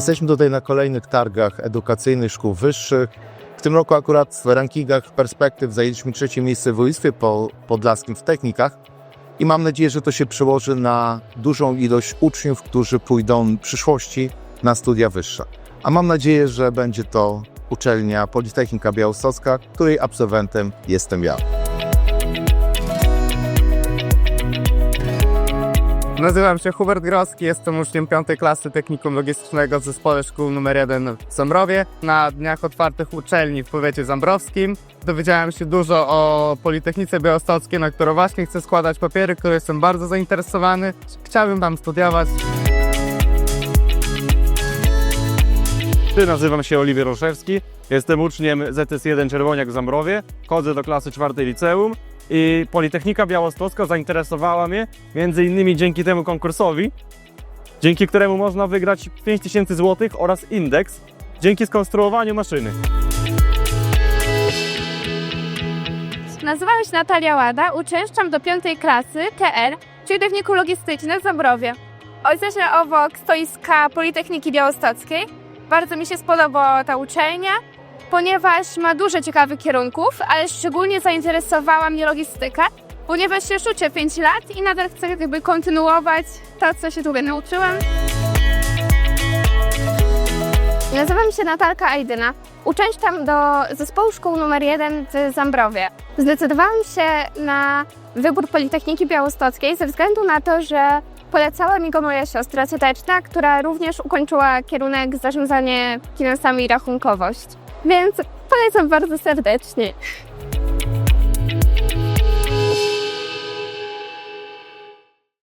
Jesteśmy tutaj na kolejnych targach edukacyjnych szkół wyższych. W tym roku akurat w rankingach perspektyw zajęliśmy trzecie miejsce w województwie po, podlaskim w technikach i mam nadzieję, że to się przełoży na dużą ilość uczniów, którzy pójdą w przyszłości na studia wyższe. A mam nadzieję, że będzie to uczelnia Politechnika Białostocka, której absolwentem jestem ja. Nazywam się Hubert Groski, jestem uczniem 5 klasy Technikum Logistycznego w Zespole Szkół nr 1 w Zambrowie. Na dniach otwartych uczelni w powiecie zambrowskim dowiedziałem się dużo o Politechnice Białostockiej, na którą właśnie chcę składać papiery, które jestem bardzo zainteresowany. Chciałbym tam studiować. Nazywam się Oliwier Roszewski, jestem uczniem ZS1 Czerwoniak w Zambrowie, chodzę do klasy czwartej liceum i Politechnika Białostocka zainteresowała mnie między innymi dzięki temu konkursowi, dzięki któremu można wygrać 5000 zł oraz indeks dzięki skonstruowaniu maszyny. Nazywam się Natalia Łada, uczęszczam do piątej klasy TR, czyli technikum logistyczne Zambrowie. Jesteśmy obok stoiska Politechniki Białostockiej. Bardzo mi się spodobała ta uczelnia, ponieważ ma dużo ciekawych kierunków, ale szczególnie zainteresowała mnie logistyka, ponieważ już uczę 5 lat i nadal chcę jakby kontynuować to, co się tutaj nauczyłam. Nazywam się Natalka Ajdyna. Uczęszczam do zespołu szkół nr 1 w Zambrowie. Zdecydowałam się na wybór Politechniki Białostockiej ze względu na to, że polecała mi go moja siostra cioteczna, która również ukończyła kierunek zarządzanie finansami i rachunkowość. Więc polecam bardzo serdecznie.